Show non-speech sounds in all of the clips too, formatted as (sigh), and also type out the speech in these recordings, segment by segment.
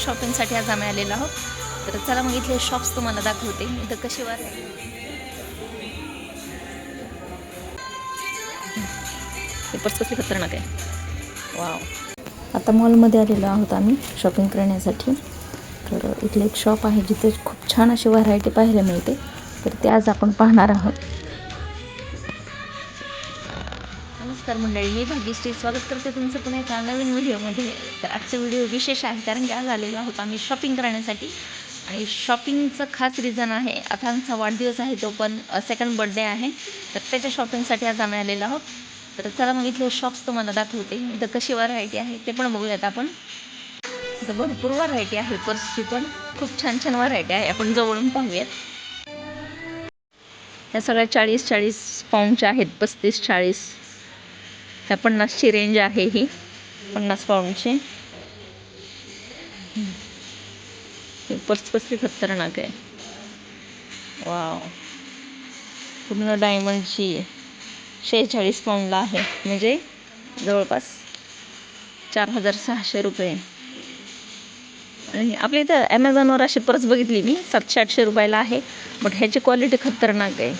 शॉपिंगसाठी आज आम्ही आलेलो आहोत. तर चला मग इथले शॉप्स तुम्हाला दाखवते. इथं कसे वार पेपर्स कसले खतरनाक आहे. वाव आता मॉलमध्ये आलेलो आहोत आम्ही शॉपिंग करण्यासाठी. तर इथले एक शॉप आहे जिथे खूप छान अशी व्हरायटी पाहायला मिळते. तर ते आज आपण पाहणार आहोत. नमस्कार मंडळी मी भाग्यश्री. स्वागत करते तुमचं पुन्हा एका नवीन व्हिडिओमध्ये. तर आजचा व्हिडिओ विशेष आहे कारण की आज आलेलो आहोत आम्ही शॉपिंग करण्यासाठी. आणि शॉपिंगचं खास रिझन आहे आता आमचा वाढदिवस आहे तो पण सेकंड बर्थडे आहे. तर त्याच्या शॉपिंगसाठी आज आम्ही आलेलो आहोत. तर चला मग इथले शॉप्स तुम्हाला दाखवते. इथं कशी व्हरायटी आहे ते पण बघूयात आपण. तर भरपूर व्हरायटी आहे पर्सची पण खूप छान छान व्हरायटी आहे आपण जवळून पाहूयात. ह्या सगळ्या चाळीस चाळीस पाऊंडच्या आहेत पस्तीस चाळीस ह्या पन्नासची रेंज आहे ही. पन्नास पाऊंडची. हे पर्स कसली खतरनाक आहे. वाव. पूर्ण डायमंडची आहे शेहेचाळीस पाऊंडला आहे. म्हणजे जवळपास चार हजार सहाशे रुपये. आणि आपल्या इथं ॲमेझॉनवर अशी पर्स बघितली मी सातशे आठशे रुपयाला आहे. बट ह्याची क्वालिटी खतरनाक आहे.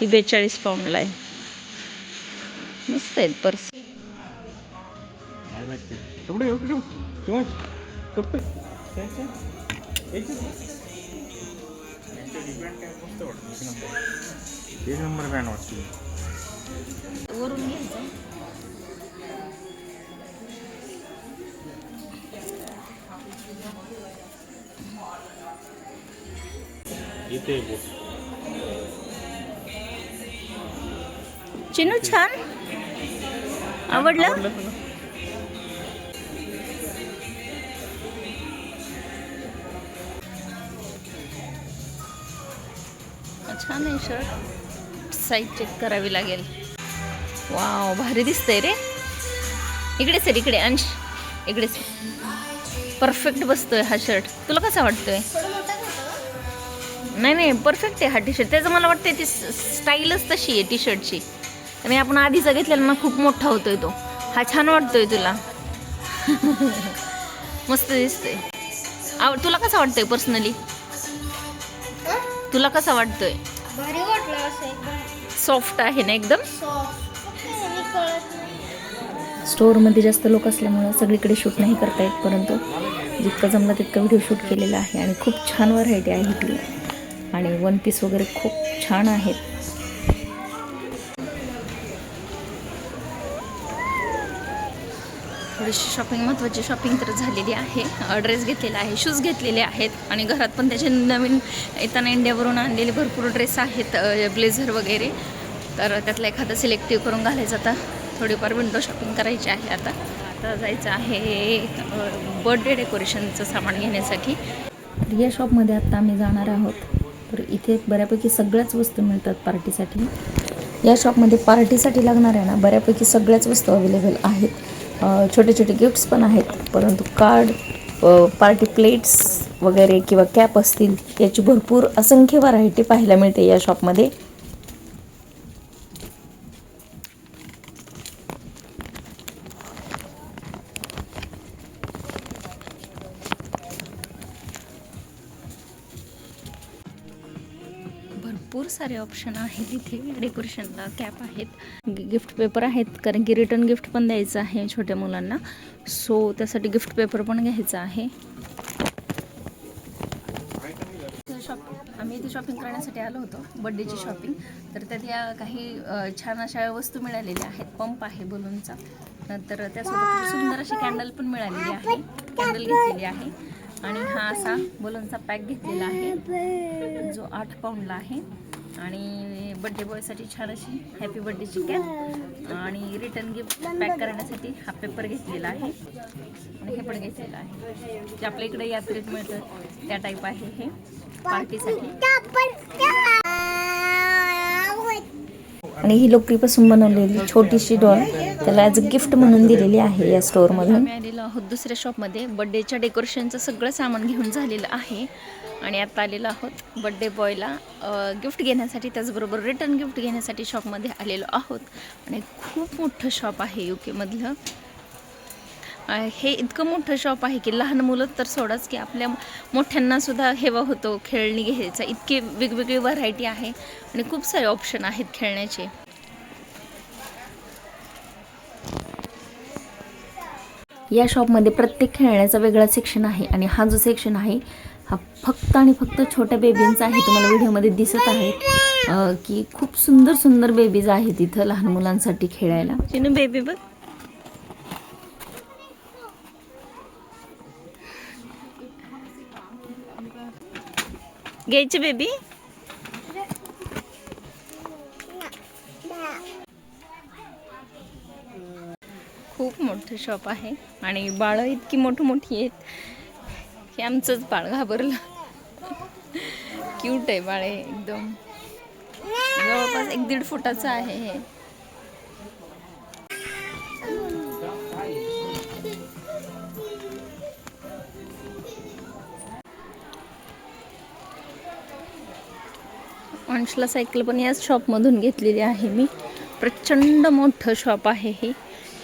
ही बेचाळीस पाऊंडला आहे. मस्त आहेत पर्स एक नंबर बँड वाटते. वरून घ्यायचं. इथे बोट चिनू छान. आवडलं? छान आहे शर्ट साईज चेक करावी लागेल. वाव भारी दिसतंय रे. इकडे सर इकडे अंश. इकडे परफेक्ट बसतोय हा शर्ट तुला कसा वाटतोय? नाही नाही परफेक्ट आहे हा टी शर्ट त्याचं मला वाटतं ती स्टाईलच तशी आहे टी शर्टची आणि आपण आधीचा घेतलेला ना खूप मोठा होतोय तो. हा छान वाटतोय तुला. (laughs) मस्त दिसतोय. आव तुला कसा वाटतोय पर्सनली? तुला कसा वाटतोय? भारी वाटलं असं एकदम सॉफ्ट आहे ना एकदम? सॉफ्ट. कळत नाही. स्टोअरमध्ये जास्त लोक असल्यामुळं सगळीकडे शूट नाही करता येत परंतु जितकं जमलं तितकं व्हिडिओ शूट केलेला आहे आणि खूप छान व्हरायटी आहे इथली आणि वन पीस वगैरे खूप छान आहेत. थोडीशी शॉपिंग महत्त्वाची शॉपिंग तर झालेली आहे. ड्रेस घेतलेला आहे शूज घेतलेले आहेत. आणि घरात पण त्याचे नवीन येताना इंडियावरून आणलेले भरपूर ड्रेस आहेत ब्लेझर वगैरे. तर त्यातला एखादा सिलेक्टिव्ह करून घालायचं आता. थोडीफार विंडो शॉपिंग करायची आहे आता. आता जायचं आहे बर्थडे डेकोरेशनचं सामान घेण्यासाठी. तर या शॉपमध्ये आत्ता आम्ही जाणार आहोत. तर इथे बऱ्यापैकी सगळ्याच वस्तू मिळतात पार्टीसाठी या शॉपमध्ये पार्टीसाठी लागणाऱ्या ना बऱ्यापैकी सगळ्याच वस्तू अवेलेबल आहेत. छोटे छोटे गिफ्ट्स पण आहेत. परंतु कार्ड पार्टी प्लेट्स वगैरे किंवा कॅप असतील याची भरपूर असंख्य व्हरायटी पाहायला मिळते या शॉपमध्ये भरपूर सारे ऑप्शन आहेत इथे. डेकोरेशनला कॅप आहेत. गिफ्ट पेपर आहेत कारण की रिटर्न गिफ्ट पण द्यायचं आहे छोट्या मुलांना. सो त्यासाठी गिफ्ट पेपर पण घ्यायचा आहे. शॉप आम्ही इथे शॉपिंग करण्यासाठी आलो होतो बड्डेची शॉपिंग तर त्यात या काही छान अशा वस्तू मिळालेल्या आहेत. पंप आहे बलूनचा नंतर त्यासोबत खूप सुंदर अशी कॅन्डल पण मिळालेली आहे. कॅन्डल घेतलेली आहे. आणि हा असा बलूनचा पॅक घेतलेला आहे. जो आठ पाऊंडला आहे. आणि बड्डे बॉयसाठी छान अशी हॅपी बड्डेची कॅप आणि रिटर्न गिफ्ट पॅक करण्यासाठी हा पेपर घेतलेला आहे. आणि हे पण घेतलेलं आहे. जे आपल्या इकडे यात्रेत मिळतं त्या टाईप आहे हे. पार्टीसाठी आणि ही लोकरीपासून बनवलेली छोटीशी डॉल त्याला ॲज अ गिफ्ट म्हणून दिलेली आहे या स्टोअरमधून आम्ही आलेलो आहोत दुसऱ्या शॉपमध्ये बड्डेच्या डेकोरेशनचं सगळं सामान घेऊन झालेलं आहे. आणि आता आलेलो आहोत बड्डे बॉयला गिफ्ट घेण्यासाठी त्याचबरोबर रिटर्न गिफ्ट घेण्यासाठी शॉपमध्ये आलेलो आहोत. आणि खूप मोठं शॉप आहे यू केमधलं हे इतकं मोठं शॉप आहे की लहान मुलं तर सोडाच की आपल्या मोठ्यांना सुद्धा हेवा होतो खेळणी घ्यायचा. इतके वेगवेगळी व्हरायटी आहे आणि खूप सारे ऑप्शन आहेत खेळण्याचे. या शॉपमध्ये प्रत्येक खेळण्याचा वेगळा सेक्शन आहे आणि हा जो सेक्शन आहे हा फक्त आणि फक्त छोट्या बेबींचा आहे तुम्हाला व्हिडिओमध्ये दिसत आहेत अ, की खूप सुंदर सुंदर बेबीज आहेत इथं लहान मुलांसाठी खेळायला. बेबी बघ. घ्यायची बेबी खूप मोठं शॉप आहे आणि बाळं इतकी मोठी मोठी आहेत की आमचंच बाळ घाबरलं. क्यूट आहे बाळ एकदम. जवळपास एक दीड फुटाचं आहे हे. अंशला सायकल पण याच शॉपमधून घेतलेली आहे मी. प्रचंड मोठं शॉप आहे हे.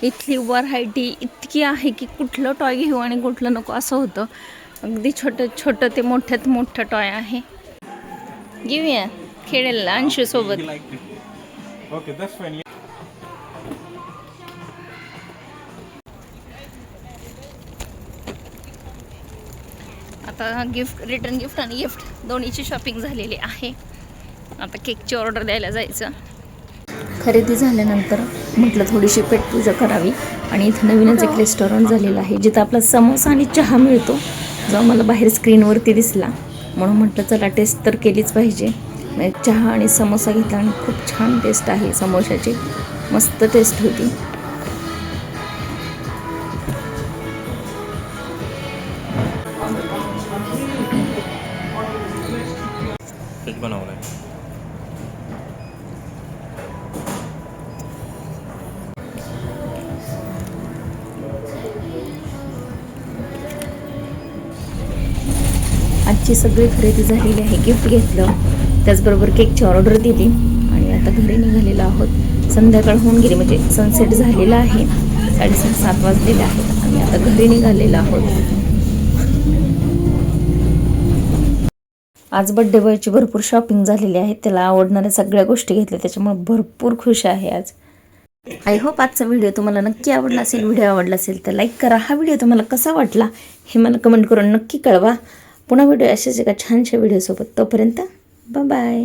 इथली व्हरायटी इतकी आहे की कुठलं टॉय घेऊ आणि कुठलं नको असं होतं. अगदी छोटं छोटं ते मोठ्यात मोठं टॉय आहे. घेऊया खेळेल अंशू सोबत. ओके दस फाईन आता गिफ्ट रिटर्न गिफ्ट आणि गिफ्ट दोन्हीची शॉपिंग झालेली आहे. आता केकची ऑर्डर द्यायला जायचं. खरेदी झाल्यानंतर म्हटलं थोडीशी पेटपूजा करावी. आणि इथं नवीनच एक रेस्टॉरंट झालेलं आहे जिथं आपला समोसा आणि चहा मिळतो. जो आम्हाला बाहेर स्क्रीनवरती दिसला. म्हणून म्हटलं चला टेस्ट तर केलीच पाहिजे. म्हणजे चहा आणि समोसा घेतला आणि खूप छान टेस्ट आहे समोशाची. मस्त टेस्ट होती. तेच आजची सगळी खरेदी झालेली आहे गिफ्ट घेतलं. त्याचबरोबर केकची ऑर्डर दिली आणि आता घरी निघालेलो आहोत. संध्याकाळ होऊन गेली म्हणजे सनसेट झालेला आहे. साडेसात सात वाजलेले आहेत. आणि आता घरी निघालेलो आहोत. आज बड्डे बॉयची भरपूर शॉपिंग झालेली आहे. त्याला आवडणाऱ्या सगळ्या गोष्टी घेतल्या त्याच्यामुळे भरपूर खुश आहे आज. आय होप आजचा व्हिडिओ तुम्हाला नक्की आवडला असेल. व्हिडिओ आवडला असेल तर लाईक करा. हा व्हिडिओ तुम्हाला कसा वाटला हे मला कमेंट करून नक्की कळवा. पुन्हा व्हिडिओ असेच एका छानशा व्हिडिओसोबत. तोपर्यंत बाय